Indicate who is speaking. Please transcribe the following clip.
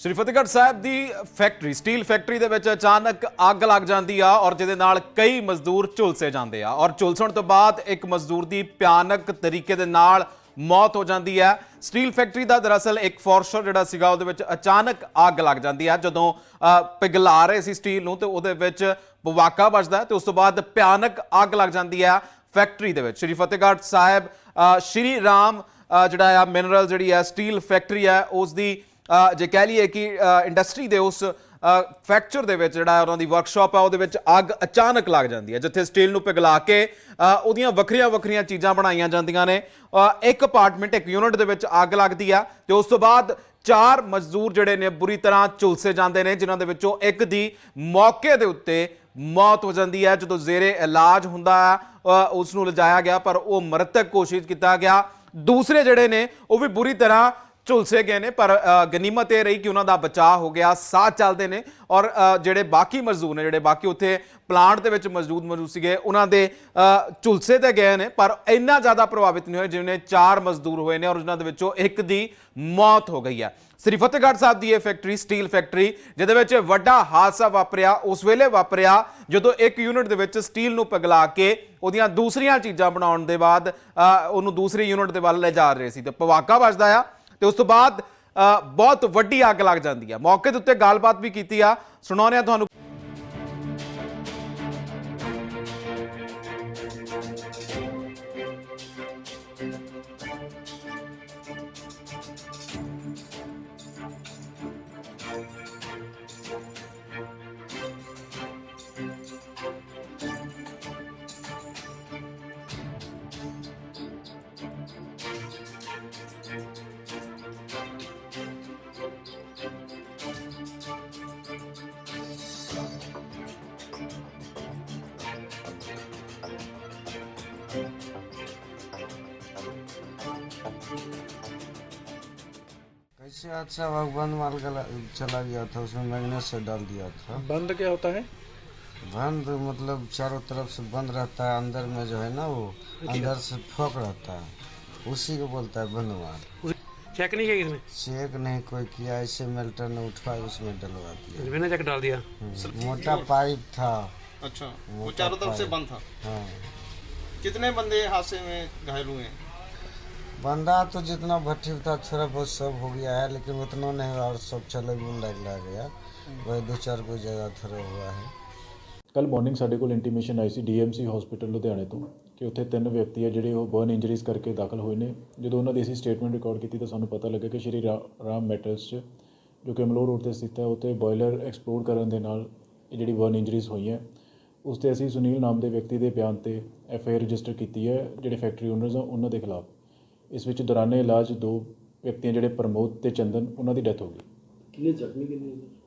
Speaker 1: ਸ਼੍ਰੀ ਫਤਿਹਗੜ੍ਹ ਸਾਹਿਬ ਦੀ factory, steel factory ਦੇ ਵਿੱਚ ਅਚਾਨਕ ਅੱਗ ਲੱਗ ਜਾਂਦੀ ਆ ਔਰ ਜਿਹਦੇ ਨਾਲ ਕਈ ਮਜ਼ਦੂਰ ਝੁਲਸੇ ਜਾਂਦੇ ਆ ਔਰ ਝੁਲਸਣ ਤੋਂ ਬਾਅਦ ਇੱਕ ਮਜ਼ਦੂਰ ਦੀ ਭਿਆਨਕ ਤਰੀਕੇ ਦੇ ਨਾਲ ਮੌਤ ਹੋ ਜਾਂਦੀ ਹੈ ਸਟੀਲ ਫੈਕਟਰੀ ਦਾ ਦਰਅਸਲ ਇੱਕ ਫੋਰਸ਼ਰ ਜਿਹੜਾ ਸੀਗਾ, ਉਹਦੇ ਵਿੱਚ ਅਚਾਨਕ ਅੱਗ ਲੱਗ ਜਾਂਦੀ ਹੈ ਜਦੋਂ ਪਿਘਲਾ ਰਹੇ ਸੀ ਸਟੀਲ ਨੂੰ ਤੇ ਉਹਦੇ ਵਿੱਚ ਪਵਾਕਾ ਵੱਜਦਾ ਹੈ ਤੇ ਉਸ ਤੋਂ ਬਾਅਦ ਭਿਆਨਕ ਅੱਗ ਲੱਗ ਜਾਂਦੀ ਹੈ ਫੈਕਟਰੀ ਦੇ ਵਿੱਚ। ਸ਼੍ਰੀ ਫਤਿਹਗੜ੍ਹ ਸਾਹਿਬ ਸ਼੍ਰੀ ਰਾਮ ਜਿਹੜਾ ਆ, ਮਿਨਰਲ ਜਿਹੜੀ ਹੈ ਸਟੀਲ ਫੈਕਟਰੀ ਹੈ ਉਸ ਦੀ ਜੇ ਕਹਿ ਲਈਏ ਕਿ ਇੰਡਸਟਰੀ ਦੇ ਉਸ ਫੈਕਚਰ ਦੇ ਵਿੱਚ ਜਿਹੜਾ ਉਹਨਾਂ ਦੀ ਵਰਕਸ਼ਾਪ ਹੈ ਉਹਦੇ ਵਿੱਚ ਅੱਗ ਅਚਾਨਕ ਲੱਗ ਜਾਂਦੀ ਹੈ। ਜਿੱਥੇ ਸਟੀਲ ਨੂੰ ਪਿਘਲਾ ਕੇ ਉਹਦੀਆਂ ਵੱਖਰੀਆਂ ਵੱਖਰੀਆਂ ਚੀਜ਼ਾਂ ਬਣਾਈਆਂ ਜਾਂਦੀਆਂ ਨੇ। ਇੱਕ ਅਪਾਰਟਮੈਂਟ ਇੱਕ ਯੂਨਿਟ ਦੇ ਵਿੱਚ ਅੱਗ ਲੱਗਦੀ ਆ ਤੇ ਉਸ ਤੋਂ ਬਾਅਦ ਚਾਰ ਮਜ਼ਦੂਰ ਜਿਹੜੇ ਨੇ ਬੁਰੀ ਤਰ੍ਹਾਂ ਝੁਲਸੇ ਜਾਂਦੇ ਨੇ ਜਿਨ੍ਹਾਂ ਦੇ ਵਿੱਚੋਂ ਇੱਕ ਦੀ ਮੌਕੇ ਦੇ ਉੱਤੇ ਮੌਤ ਹੋ ਜਾਂਦੀ ਹੈ। ਜਦੋਂ ਜ਼ੇਰੇ ਇਲਾਜ ਹੁੰਦਾ ਹੈ ਅ, ਉਸ ਨੂੰ ਲਿਜਾਇਆ ਗਿਆ ਪਰ ਉਹ ਮਰਤਕ ਘੋਸ਼ਿਤ ਕੀਤਾ ਗਿਆ। ਦੂਸਰੇ ਜਿਹੜੇ ਨੇ ਉਹ ਵੀ ਬੁਰੀ ਤਰ੍ਹਾਂ ਝੁਲਸੇ ਗਏ ਨੇ, ਪਰ ਗਨੀਮਤ ਇਹ ਰਹੀ ਕਿ ਉਹਨਾਂ ਦਾ ਬਚਾਅ ਹੋ ਗਿਆ, ਸਾਥ ਚੱਲਦੇ ਨੇ ਔਰ ਜਿਹੜੇ ਬਾਕੀ ਮਜ਼ਦੂਰ ਨੇ, ਜਿਹੜੇ ਬਾਕੀ ਉੱਥੇ ਪਲਾਂਟ ਦੇ ਵਿੱਚ ਮੌਜੂਦ ਮੌਜੂਦ ਸੀਗੇ, ਉਹਨਾਂ ਦੇ ਝੁਲਸੇ ਤੇ ਗਏ ਨੇ, ਪਰ ਇੰਨਾ ਜ਼ਿਆਦਾ ਪ੍ਰਭਾਵਿਤ ਨਹੀਂ ਹੋਏ ਜਿਵੇਂ ਚਾਰ ਮਜ਼ਦੂਰ ਹੋਏ ਨੇ ਔਰ ਉਹਨਾਂ ਦੇ ਵਿੱਚੋਂ ਇੱਕ ਦੀ ਮੌਤ ਹੋ ਗਈ ਹੈ। ਸ੍ਰੀ ਫਤਿਹਗੜ੍ਹ ਸਾਹਿਬ ਦੀ ਇਹ ਫੈਕਟਰੀ ਸਟੀਲ ਫੈਕਟਰੀ ਜਿਹਦੇ ਵਿੱਚ ਵੱਡਾ ਹਾਦਸਾ ਵਾਪਰਿਆ, ਉਸ ਵੇਲੇ ਵਾਪਰਿਆ, ਜਦੋਂ ਇੱਕ ਯੂਨਿਟ ਦੇ ਵਿੱਚ ਸਟੀਲ ਨੂੰ ਪਿਘਲਾ ਕੇ ਉਹਦੀਆਂ ਦੂਸਰੀਆਂ ਚੀਜ਼ਾਂ ਬਣਾਉਣ ਦੇ ਬਾਅਦ ਉਹਨੂੰ ਦੂਸਰੀ ਯੂਨਿਟ ਦੇ ਵੱਲ ਲੈ ਜਾ ਰਹੇ ਸੀ। ਤੇ ਪਵਾਕਾ ਵੱਜਦਾ ਆ ਤੇ ਉਸ ਤੋਂ ਬਾਅਦ ਅ, ਬਹੁਤ ਵੱਡੀ ਅੱਗ ਲੱਗ ਜਾਂਦੀ ਆ। ਮੌਕੇ ਦੇ ਉੱਤੇ ਗੱਲਬਾਤ ਵੀ ਕੀਤੀ ਆ। ਸੁਣਾਉਂਦੇ ਆ ਤੁਹਾਨੂੰ
Speaker 2: कैसे अच्छा भगवान माल गला चला गया था उसमें मैग्नेट से डाल दिया था।
Speaker 3: बंद क्या होता है?
Speaker 2: बंद मतलब चारों तरफ़ से बंद रहता है अंदर में जो है ना वो अंदर से फोक रहता है। उसी को बोलता है बंद माल।
Speaker 3: चेक नहीं किया इसमें
Speaker 2: चेक नहीं कोई किया ऐसे मेल्टर ने उठवाया उसमें डलवा दिया।
Speaker 3: बिना चेक डाल दिया।
Speaker 2: हम्म, मोटा पाइप था।
Speaker 4: अच्छा वो चारों तरफ़ से बंद था।
Speaker 2: हाँ।
Speaker 4: कितने बंदे हादसे में घायल हुए हैं?
Speaker 2: बंदा तो जितना भट्टी था थोड़ा बहुत सब हो गया है लेकिन उतना नहीं हुआ और सब चले गुंडा लग गया वही दो चार कोई जगह थोड़ा हुआ है
Speaker 5: ਕੱਲ ਮਾਰਨਿੰਗ ਸਾਡੇ ਕੋਲ ਇੰਟੀਮੇਸ਼ਨ ਆਈ ਸੀ ਡੀਐਮਸੀ ਹਸਪੀਟਲ ਲੁਧਿਆਣੇ ਤੋਂ ਕਿ ਉੱਥੇ ਤਿੰਨ ਵਿਅਕਤੀ ਆ ਜਿਹੜੇ ਉਹ ਬਰਨ ਇੰਜਰੀਜ਼ ਕਰਕੇ ਦਾਖਲ ਹੋਏ ਨੇ ਜਦੋਂ ਉਹਨਾਂ ਦੀ ਅਸੀਂ ਸਟੇਟਮੈਂਟ ਰਿਕਾਰਡ ਕੀਤੀ ਤਾਂ ਸਾਨੂੰ ਪਤਾ ਲੱਗਾ ਕਿ ਸ਼੍ਰੀ ਰਾ- ਰਾਮ ਮੈਟਲਸ 'ਚ ਜੋ ਕਿ ਅਮਲੋਹ ਰੋਡ ਤੇ ਸਥਿਤ ਹੈ ਉੱਥੇ ਬੋਇਲਰ ਐਕਸਪਲੋਡ ਕਰਨ ਦੇ ਨਾਲ ਇਹ ਜਿਹੜੀ ਬਰਨ ਇੰਜਰੀਜ਼ ਹੋਈਆਂ ਉਸ ਤੇ ਅਸੀਂ ਸੁਨੀਲ ਨਾਮ ਦੇ ਵਿਅਕਤੀ ਦੇ ਬਿਆਨ ਤੇ ਐਫ ਆਈ ਆਰ ਰਜਿਸਟਰ ਕੀਤੀ ਹੈ ਜਿਹੜੇ ਫੈਕਟਰੀ ਓਨਰਸ ਆ ਉਹਨਾਂ ਦੇ ਖਿਲਾਫ ਇਸ ਵਿੱਚ ਦੌਰਾਨੇ ਇਲਾਜ ਦੋ ਵਿਅਕਤੀਆਂ ਜਿਹੜੇ ਪ੍ਰਮੋਦ ਅਤੇ ਚੰਦਨ, ਉਹਨਾਂ ਦੀ ਡੈਥ ਹੋ ਗਈ।